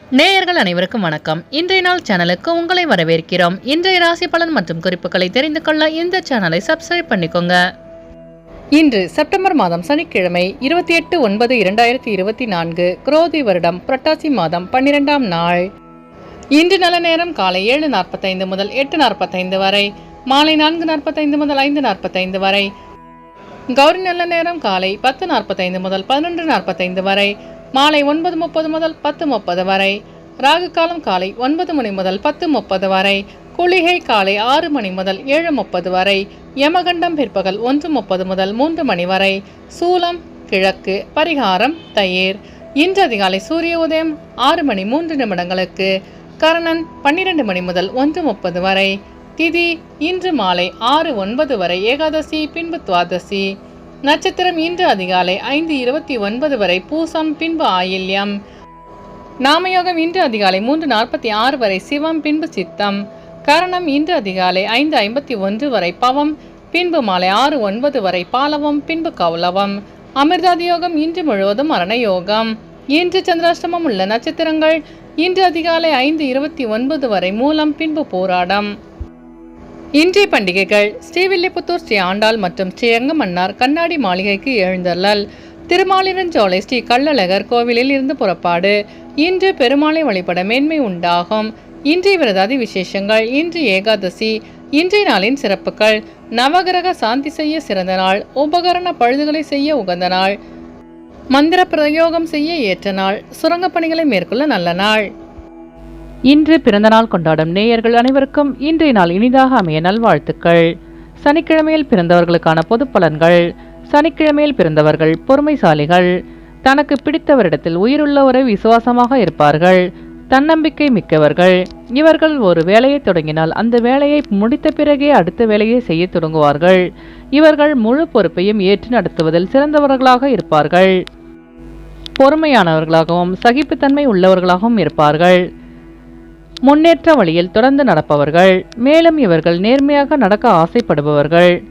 நேயர்கள் அனைவருக்கும் வணக்கம். இன்றைய நாள் சேனலுக்கு உங்களை வரவேற்கிறோம். இன்றைய ராசி பலன் மற்றும் குறிப்புகளை தெரிந்து கொள்ள இந்த சேனலை சப்ஸ்கிரைப் பண்ணிக்கோங்க. இன்று செப்டம்பர் மாதம் சனிக்கிழமை இருபத்தி எட்டு ஒன்பது இரண்டாயிரத்தி இருபத்தி நான்கு குரோதி வருடம் புரட்டாசி மாதம் பன்னிரெண்டாம் நாள். இன்று நல்ல நேரம் காலை ஏழு நாற்பத்தைந்து முதல் எட்டு நாற்பத்தைந்து வரை மாலை நான்கு நாற்பத்தைந்து முதல் ஐந்து நாற்பத்தைந்து வரை. கௌரி நல்ல நேரம் காலை பத்து நாற்பத்தைந்து முதல் பதினொன்று நாற்பத்தைந்து வரை மாலை ஒன்பது முப்பது முதல் பத்து முப்பது வரை. ராகு காலம் காலை ஒன்பது மணி முதல் பத்து முப்பது வரை. குளிகை காலை ஆறு மணி முதல் ஏழு முப்பது வரை. யமகண்டம் பிற்பகல் ஒன்று முப்பது முதல் மூன்று மணி வரை. சூலம் கிழக்கு பரிகாரம் தயிர். இன்று அதிகாலை சூரிய உதயம் ஆறு மணி மூன்று நிமிடங்களுக்கு. கரணன் பன்னிரண்டு மணி முதல் ஒன்று முப்பது வரை. திதி இன்று மாலை ஆறு ஒன்பது வரை ஏகாதசி பின்பு துவாதசி. நட்சத்திரம் இன்று அதிகாலை ஐந்து இருபத்தி ஒன்பது வரை பூசம் பின்பு ஆயில்யம். நாமயோகம் இன்று அதிகாலை மூன்று நாற்பத்தி ஆறு வரை சிவம் பின்பு சித்தம். கரணம் இன்று அதிகாலை ஐந்து ஐம்பத்தி ஒன்று வரை பவம் பின்பு மாலை ஆறு ஒன்பது வரை பாலவம் பின்பு கௌலவம். அமிர்தாதி யோகம் இன்று முழுவதும் மரண யோகம். இன்று சந்திராஷ்டமம் உள்ள நட்சத்திரங்கள் இன்று அதிகாலை ஐந்து இருபத்தி ஒன்பது வரை மூலம் பின்பு போராடம். இன்றைய பண்டிகைகள் ஸ்ரீவில்லிபுத்தூர் ஸ்ரீ ஆண்டாள் மற்றும் ஸ்ரீ மன்னார் கண்ணாடி மாளிகைக்கு எழுந்தள்ளல் திருமாலிரஞ்சோலை ஸ்ரீ கள்ளழகர் கோவிலில் இருந்து புறப்பாடு. இன்று பெருமாளை வழிபட மேன்மை உண்டாகும். இன்றைய விரதாதி விசேஷங்கள் இன்று ஏகாதசி இன்றைய நாளின் சிறப்புகள். நவகிரக சாந்தி செய்ய சிறந்த நாள் உபகரண பழுதுகளை செய்ய உகந்த நாள். மந்திர பிரயோகம் செய்ய ஏற்ற நாள் சுரங்கப் பணிகளை மேற்கொள்ள நல்ல நாள். இன்று பிறந்தநாள் கொண்டாடும் நேயர்கள் அனைவருக்கும் இன்றைய நாள் இனிதாக அமைய நல்வாழ்த்துக்கள். சனிக்கிழமையில் பிறந்தவர்களுக்கான பொது பலன்கள் சனிக்கிழமையில் பிறந்தவர்கள் பொறுமைசாலிகள் தனக்கு பிடித்தவரிடத்தில் உயிருள்ளவரை விசுவாசமாக இருப்பார்கள் தன்னம்பிக்கை மிக்கவர்கள். இவர்கள் ஒரு வேலையை தொடங்கினால் அந்த வேலையை முடித்த பிறகே அடுத்த வேலையை செய்ய தொடங்குவார்கள். இவர்கள் முழு பொறுப்பையும் ஏற்று நடத்துவதில் சிறந்தவர்களாக இருப்பார்கள். பொறுமையானவர்களாகவும் சகிப்புத்தன்மை உள்ளவர்களாகவும் இருப்பார்கள். முன்னேற்ற வழியில் தொடர்ந்து நடப்பவர்கள் மேலும் இவர்கள் நேர்மையாக நடக்க ஆசைப்படுபவர்கள்.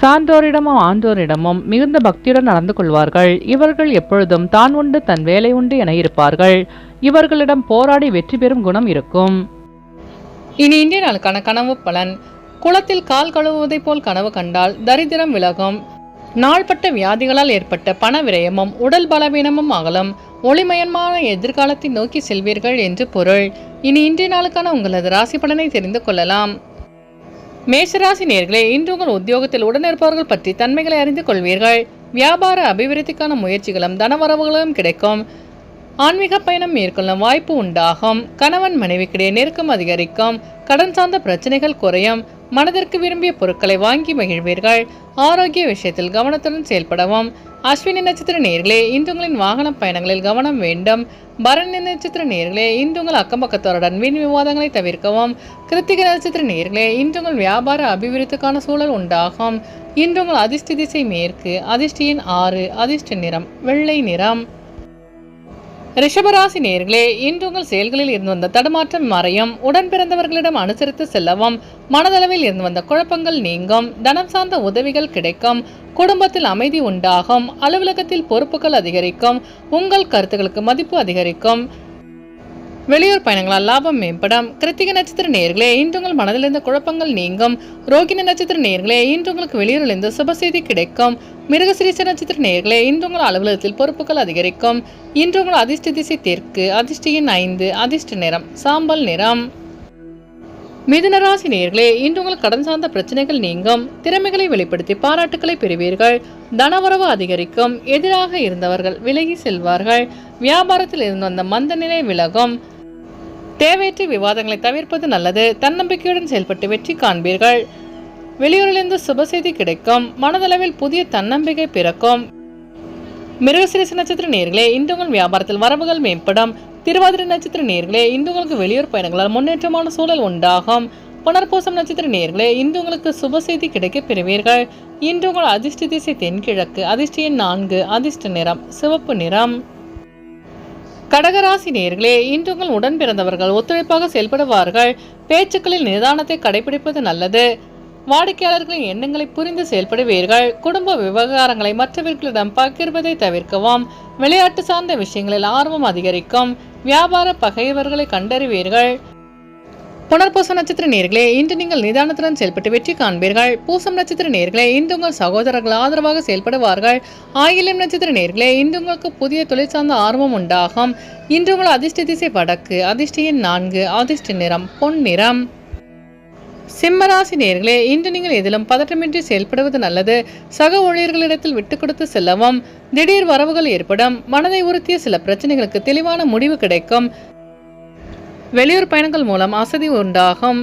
சான்றோரிடமும் ஆன்றோரிடமும் மிகுந்த பக்தியுடன் நடந்து கொள்வார்கள். இவர்கள் எப்பொழுதும் தான் உண்டு தன் வேலை உண்டு என இருப்பார்கள். இவர்களிடம் போராடி வெற்றி பெறும் குணம் இருக்கும். இனி இந்திய நாளுக்கான கனவு பலன். குளத்தில் கால் கழுவுவதைப் போல் கனவு கண்டால் தரித்திரம் விலகும். நாள்பட்ட வியாதிகளால் ஏற்பட்ட பண விரயமும் உடல் பலவீனமும் அகலும். ஒளிமயமான எதிர்காலத்தை நோக்கி செல்வீர்கள் என்று பொருள். இனி இன்றைய நாளுக்கான உங்களது ராசி பலனை தெரிந்து கொள்ளலாம். மேஷராசி நேர்களே இன்று உங்கள் உத்தியோகத்தில் உடனிருப்பவர்கள் பற்றி தன்மைகளை அறிந்து கொள்வீர்கள். வியாபார அபிவிருத்திக்கான முயற்சிகளும் தனவரவுகளும் கிடைக்கும். ஆன்மீக பயணம் மேற்கொள்ளும் வாய்ப்பு உண்டாகும். கணவன் மனைவிக்கிடையே நெருக்கம் அதிகரிக்கும். கடன் சார்ந்த பிரச்சனைகள் குறையும். மனதிற்கு விரும்பிய பொருட்களை வாங்கி மகிழ்வீர்கள். ஆரோக்கிய விஷயத்தில் கவனத்துடன் செயல்படவும். அஸ்வினி நட்சத்திர நேர்களே இன்று உங்களின் வாகன பயணங்களில் கவனம் வேண்டும். பரணி நட்சத்திர நேர்களே இன்று உங்கள் அக்கம் பக்கத்தோருடன் வீண் விவாதங்களை தவிர்க்கவும். கிருத்திக நட்சத்திர நேர்களே இன்று உங்கள் வியாபார அபிவிருத்திக்கான சூழல் உண்டாகும். இன்று உங்கள் அதிர்ஷ்ட திசை மேற்கு அதிர்ஷ்டியின் ஆறு அதிர்ஷ்ட நிறம் வெள்ளை நிறம். ரிஷபராசி நேர்களே இன்று உங்கள் செயல்களில் இருந்து வந்த தடுமாற்றம் மறையும். உடன் பிறந்தவர்களிடம் அனுசரித்து செல்லவும். மனதளவில் இருந்து வந்த குழப்பங்கள் நீங்கும். தனம் சார்ந்த உதவிகள் கிடைக்கும். குடும்பத்தில் அமைதி உண்டாகும். அலுவலகத்தில் பொறுப்புகள் அதிகரிக்கும். உங்கள் கருத்துக்களுக்கு மதிப்பு அதிகரிக்கும். வெளியூர் பயணங்களால் லாபம் மேம்படும். கிருத்திக நட்சத்திர நேர்களே இன்று உங்கள் மனதில் இருந்த குழப்பங்கள் நீங்கும். ரோகிணி நட்சத்திர நேர்களே இன்று உங்களுக்கு வெளியூரிலிருந்து சுப செய்தி கிடைக்கும். மிருகசிரீச நட்சத்திர நேர்களே இன்று உங்கள் அலுவலகத்தில் பொறுப்புகள் அதிகரிக்கும். இன்று உங்கள் அதிர்ஷ்ட திசை தெற்கு அதிர்ஷ்டியின் ஐந்து அதிர்ஷ்ட நிறம் சாம்பல் நிறம். மிதுனராசி நேர்களே இன்று உங்கள் கடன் சார்ந்த பிரச்சனைகள் நீங்கும். திறமைகளை வெளிப்படுத்தி பாராட்டுக்களை பெறுவீர்கள். தனவரவு அதிகரிக்கும். எதிராக இருந்தவர்கள் விலகி செல்வார்கள். வியாபாரத்தில் இருந்து வந்த மந்த நிலை விலகும். தேவையற்ற விவாதங்களை தவிர்ப்பது நல்லது. தன்னம்பிக்கையுடன் செயல்பட்டு வெற்றி காண்பீர்கள். வெளியூரிலிருந்து சுப செய்தி கிடைக்கும். மனதளவில் புதிய தன்னம்பிக்கை பிறக்கும். மிருகசிரிசு நட்சத்திர நேர்களே இந்துங்கள் வியாபாரத்தில் வரவுகள் மேம்படும். திருவாதிரை நட்சத்திர நேர்களே இந்துங்களுக்கு வெளியூர் பயணங்களால் முன்னேற்றமான சூழல் உண்டாகும். புனர்பூசம் நட்சத்திர நேர்களே இந்துங்களுக்கு சுபசெய்தி சுப செய்தி கிடைக்கப் பெறுவீர்கள். இன்று உங்கள் அதிர்ஷ்ட திசை தென்கிழக்கு அதிர்ஷ்ட எண் நான்கு அதிர்ஷ்ட நிறம் சிவப்பு நிறம். கடகராசி நேர்களே இன்று உங்கள் உடன் பிறந்தவர்கள் ஒத்துழைப்பாக செயல்படுவார்கள். பேச்சுக்களில் நிதானத்தை கடைபிடிப்பது நல்லது. வாடிக்கையாளர்களின் எண்ணங்களை புரிந்து செயல்படுவீர்கள். குடும்ப விவகாரங்களை மற்றவர்களிடம் பகிர்வதை தவிர்க்கவும் விளையாட்டு சார்ந்த விஷயங்களில் ஆர்வம் அதிகரிக்கும். வியாபார பகைவர்களை கண்டறிவீர்கள். புனர்பூச நட்சத்திர நேர்களே இன்று நீங்கள் நிதானத்துடன் செயல்பட்டு வெற்றி காண்பீர்கள். பூசம் நட்சத்திர நேர்களே இன்று உங்கள் சகோதரர்கள் ஆதரவாக செயல்படுவார்கள். ஆயிலம் நட்சத்திர நேர்களே இன்று உங்களுக்கு புதிய தொழில் சார்ந்த ஆர்வம் உண்டாகும். இன்று உங்கள் அதிர்ஷ்ட திசை வடக்கு அதிர்ஷ்ட எண் நான்கு அதிர்ஷ்ட நிறம் பொன் நிறம். சிம்மராசி நேர்களே இன்று நீங்கள் எதிலும் பதற்றமின்றி செயல்படுவது நல்லது. சக ஊழியர்களிடத்தில் விட்டு கொடுத்து செல்லவும் திடீர் வரவுகள் ஏற்படும் மனதை உறுத்திய சில பிரச்சனைகளுக்கு தெளிவான முடிவு கிடைக்கும். வெளியூர் பயணங்கள் மூலம் அசதி உண்டாகும்.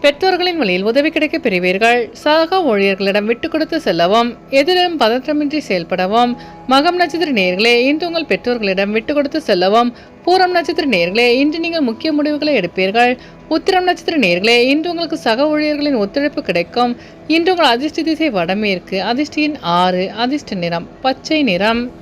பெற்றோர்களின் வழியில் உதவி கிடைக்க பெறுவீர்கள். சக ஊழியர்களிடம் விட்டு கொடுத்து செல்லவும் எதிரும் பதற்றமின்றி செயல்படவும் மகம் நட்சத்திர நேர்களே இன்று உங்கள் பெற்றோர்களிடம் விட்டு கொடுத்து செல்லவும் பூரம் நட்சத்திர நேர்களே இன்று நீங்கள் முக்கிய முடிவுகளை எடுப்பீர்கள். உத்திரம் நட்சத்திர நேர்களே இன்று உங்களுக்கு சக ஊழியர்களின் ஒத்துழைப்பு கிடைக்கும். இன்று உங்கள் அதிர்ஷ்ட திசை வடமேற்கு அதிர்ஷ்டியின் ஆறு அதிர்ஷ்ட நிறம் பச்சை நிறம்.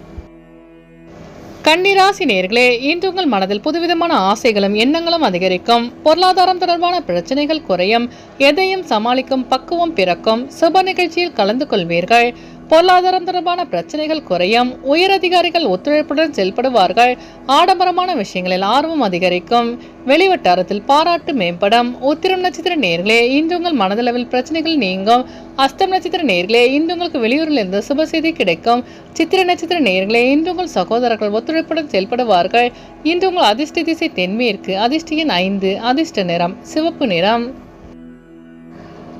கன்னிராசி நேர்களே இன்று உங்கள் மனதில் புதுவிதமான ஆசைகளும் எண்ணங்களும் அதிகரிக்கும். பொருளாதாரம் தொடர்பான பிரச்சனைகள் குறையும். எதையும் சமாளிக்கும் பக்குவம் பிறக்கும். சுப நிகழ்ச்சியில் கலந்து கொள்வீர்கள். பொருளாதாரம் தொடர்பான பிரச்சனைகள் குறையும். உயரதிகாரிகள் ஒத்துழைப்புடன் செயல்படுவார்கள். ஆடம்பரமான விஷயங்களில் ஆர்வம் அதிகரிக்கும். வெளிவட்டாரத்தில் பாராட்டு மேம்படும். உத்திரம் நட்சத்திர நேர்களே இன்று உங்கள் மனதளவில் பிரச்சனைகள் நீங்கும். அஸ்தம் நட்சத்திர நேர்களே இன்று உங்களுக்கு வெளியூரில் இருந்து சுப செய்தி கிடைக்கும். சித்திர நட்சத்திர நேர்களே இன்று உங்கள் சகோதரர்கள் ஒத்துழைப்புடன் செயல்படுவார்கள். இன்று உங்கள் அதிர்ஷ்ட திசை தென்மேற்கு அதிர்ஷ்ட எண் ஐந்து அதிர்ஷ்ட நிறம் சிவப்பு நிறம்.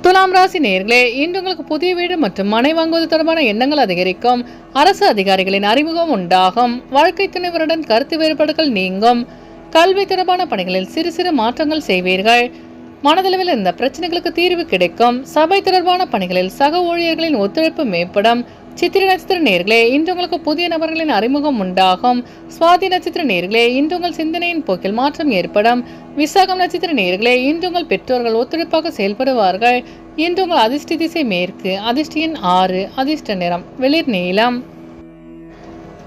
துலாம் ராசி நேர்களே இன்று உங்களுக்கு புதிய வீடு மற்றும் மனை வாங்குவது தொடர்பான எண்ணங்கள் அதிகரிக்கும். அரசு அதிகாரிகளின் அறிமுகம் உண்டாகும். வாழ்க்கை துணைவருடன் கருத்து வேறுபாடுகள் நீங்கும். கல்வி தொடர்பான பணிகளில் சிறு சிறு மாற்றங்கள் செய்வீர்கள். மனதளவில் இந்த பிரச்சனைகளுக்கு தீர்வு கிடைக்கும். சபை தொடர்பான பணிகளில் சக ஊழியர்களின் ஒத்துழைப்பு மேம்படும். சித்திரை நட்சத்திர நேர்களே இன்று உங்களுக்கு புதிய நபர்களின் அறிமுகம் உண்டாகும். சுவாதி நட்சத்திர நேர்களே இன்று உங்கள் சிந்தனையின் போக்கில் மாற்றம் ஏற்படும். விசாகம் நட்சத்திர நேர்களே இன்று உங்கள் பெற்றோர்கள் ஒத்துழைப்பாக செயல்படுவார்கள். இன்று உங்கள் அதிர்ஷ்ட திசை மேற்கு அதிர்ஷ்ட ஆறு அதிர்ஷ்ட நிறம் வெளிர் நீளம்.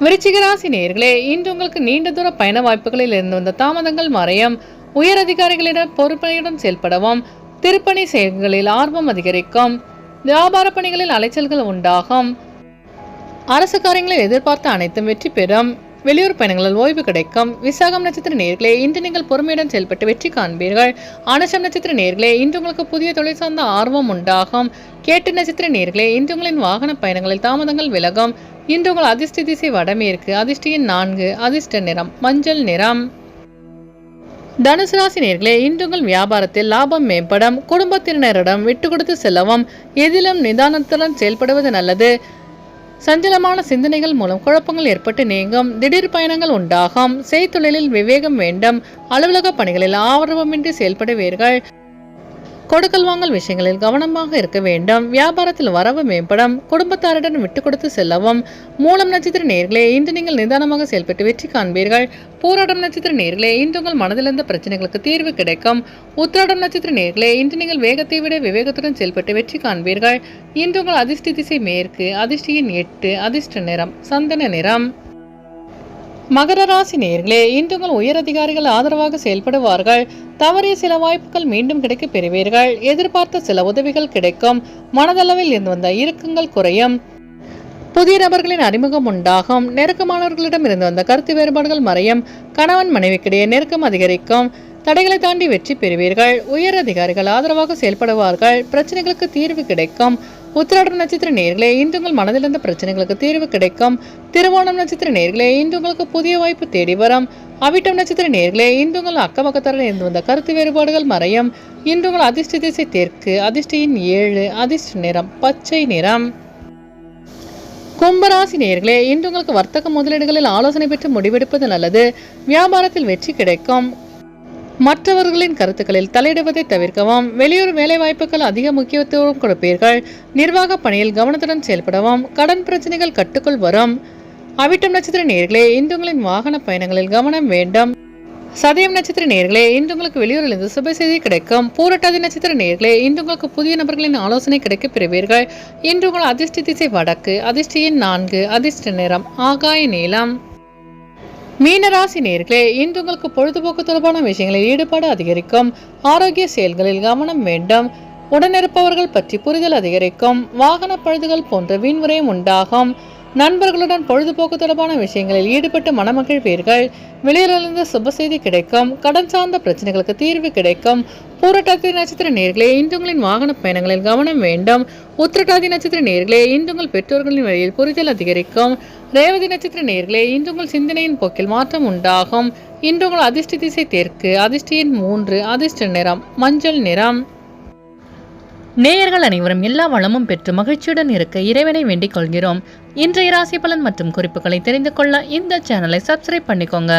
விருச்சிகராசி நேர்களே இன்று உங்களுக்கு நீண்ட தூர பயண வாய்ப்புகளில் இருந்து வந்த தாமதங்கள் மறையும். உயர் அதிகாரிகளிடம் பொறுப்பையுடன் செயல்படவும் திருப்பணி செயல்களில் ஆர்வம் அதிகரிக்கும். வியாபார பணிகளில் அலைச்சல்கள் உண்டாகும். அரசு காரியங்களில் எதிர்பார்த்த அனைத்தும் வெற்றி பெறும். வெளியூர் பயணங்களில் ஓய்வு கிடைக்கும். விசாகம் நட்சத்திர நேர்களே இன்று நீங்கள் பொறுமையுடன் செயல்பட்டு வெற்றி காண்பீர்கள். அனுஷம் நட்சத்திர நேர்களே இன்று உங்களுக்கு புதிய தொழில் சார்ந்த ஆர்வம் உண்டாகும். கேட்டு நட்சத்திர நேர்களே இன்று உங்களின் வாகன பயணங்களில் தாமதங்கள் விலகும். இன்று உங்கள் அதிர்ஷ்ட திசை வடமேற்கு அதிர்ஷ்டியின் நான்கு அதிர்ஷ்ட நிறம் மஞ்சள் நிறம். தனுசு ராசி நேர்களே இன்று உங்கள் வியாபாரத்தில் லாபம் மேம்படும். குடும்பத்தினரிடம் விட்டு கொடுத்து செல்லவும். எதிலும் நிதானத்துடன் செயல்படுவது நல்லது. சஞ்சலமான சிந்தனைகள் மூலம் குழப்பங்கள் ஏற்பட்டு நீங்கும். திடீர் பயணங்கள் உண்டாகும். செய்தொழிலில் விவேகம் வேண்டும். அலுவலக பணிகளில் ஆர்வமின்றி செயல்படுவீர்கள். கொடுக்கல் வாங்கல் விஷயங்களில் கவனமாக இருக்க வேண்டும். வியாபாரத்தில் வரவு மேம்படும். குடும்பத்தாருடன் விட்டு கொடுத்து செல்லவும். மூலம் நட்சத்திர நேர்களே இன்று நீங்கள் நிதானமாக செயல்பட்டு வெற்றி காண்பீர்கள். பூராடம் நட்சத்திர நேர்களே இன்று உங்கள் மனதிலிருந்த பிரச்சனைகளுக்கு தீர்வு கிடைக்கும். உத்திராடம் நட்சத்திர நேர்களே இன்று நீங்கள் வேகத்தை விட விவேகத்துடன் செயல்பட்டு வெற்றி காண்பீர்கள். இன்று உங்கள் அதிர்ஷ்ட திசை மேற்கு அதிர்ஷ்டியின் எட்டு அதிர்ஷ்ட நிறம் சந்தன நிறம். மகர ராசி நேர்களே இன்று உங்கள் உயர் அதிகாரிகள் ஆதரவாக செயல்படுவார்கள். தவறிய சில வாய்ப்புகள் மீண்டும் கிடைக்க பெறுவீர்கள். எதிர்பார்த்த சில உதவிகள் கிடைக்கும். மனதளவில் இருந்து வந்த இறுக்கங்கள் குறையும். புதிய நபர்களின் அறிமுகம் உண்டாகும். நெருக்கமானவர்களிடம் இருந்து வந்த கருத்து வேறுபாடுகள் மறையும். கணவன் மனைவிக்கிடையே நெருக்கம் அதிகரிக்கும். தடைகளை தாண்டி வெற்றி பெறுவீர்கள். உயர் அதிகாரிகள் ஆதரவாக செயல்படுவார்கள். பிரச்சனைகளுக்கு தீர்வு கிடைக்கும். உத்திராடம் நட்சத்திர நேர்களே இன்று உங்கள் மனதில் இருந்த பிரச்சனைகளுக்கு தீர்வு கிடைக்கும். திருவோணம் நட்சத்திர நேர்களே இன்று உங்களுக்கு புதிய வாய்ப்பு தேடி வரும். அவிட்டம் நட்சத்திர நேர்களே இன்று உங்கள் அக்கபக்கத்தில் இருந்து வந்த கருத்து வேறுபாடுகள் மறையும். இன்று உங்கள் அதிர்ஷ்ட திசை தெற்கு அதிர்ஷ்டியின் ஏழு அதிர்ஷ்ட நிறம் பச்சை நிறம். கும்பராசி நேர்களே இன்று உங்களுக்கு வர்த்தக முதலீடுகளில் ஆலோசனை பெற்று முடிவெடுப்பது நல்லது. வியாபாரத்தில் வெற்றி கிடைக்கும். மற்றவர்களின் கருத்துக்களில் தலையிடுவதை தவிர்க்கவும். வெளியூர் வேலைவாய்ப்புகள் அதிக முக்கியத்துவம் கொடுப்பீர்கள். நிர்வாக பணியில் கவனத்துடன் செயல்படவும். கடன் பிரச்சனைகள் கட்டுக்குள் வரும். அவிட்டம் நட்சத்திர நேர்களே இந்துங்களின் வாகன பயணங்களில் கவனம் வேண்டும். சதயம் நட்சத்திர நேர்களே இந்துங்களுக்கு வெளியூரிலிருந்து சுப செய்தி கிடைக்கும். பூரட்டாதி நட்சத்திர நேர்களே இந்துங்களுக்கு புதிய நபர்களின் ஆலோசனை கிடைக்க பெறுவீர்கள். இன்று உங்கள் அதிர்ஷ்ட திசை வடக்கு அதிர்ஷ்ட எண் நான்கு அதிர்ஷ்ட நிறம் ஆகாய நீளம். மீனராசி நேர்களே இன்று உங்களுக்கு பொழுதுபோக்கு தொடர்பான விஷயங்களில் ஈடுபாடு அதிகரிக்கும். ஆரோக்கிய செயல்களில் கவனம் வேண்டும். உடனிருப்பவர்கள் பற்றி புரிதல் அதிகரிக்கும். வாகன பழுதுகள் போன்ற வீண்முறையும் உண்டாகும். நண்பர்களுடன் பொழுதுபோக்கு தொடர்பான விஷயங்களில் ஈடுபட்டு மனமகிழ்வீர்கள். வெளியிலிருந்து சுப செய்தி கிடைக்கும். கடன் சார்ந்த பிரச்சனைகளுக்கு தீர்வு கிடைக்கும். பூரட்டாதி நட்சத்திர நேர்களே இன்று உங்களின் வாகன பயணங்களில் கவனம் வேண்டும். உத்திரட்டாதி நட்சத்திர நேர்களே இன்று உங்கள் பெற்றோர்களின் வழியில் புரிதல் அதிகரிக்கும். ரேவதி நட்சத்திர நேர்களே இன்று உங்கள் சிந்தனையின் போக்கில் மாற்றம் உண்டாகும். இன்று உங்கள் அதிர்ஷ்ட திசை தெற்கு அதிர்ஷ்டியின் மூன்று அதிர்ஷ்ட நிறம் மஞ்சள் நிறம். நேயர்கள் அனைவரும் எல்லா வளமும் பெற்று மகிழ்ச்சியுடன் இருக்க இறைவனை வேண்டிக் கொள்கிறோம். இன்றைய ராசி பலன் மற்றும் குறிப்புகளை தெரிந்து கொள்ள இந்த சேனலை சப்ஸ்கிரைப் பண்ணிக்கோங்க.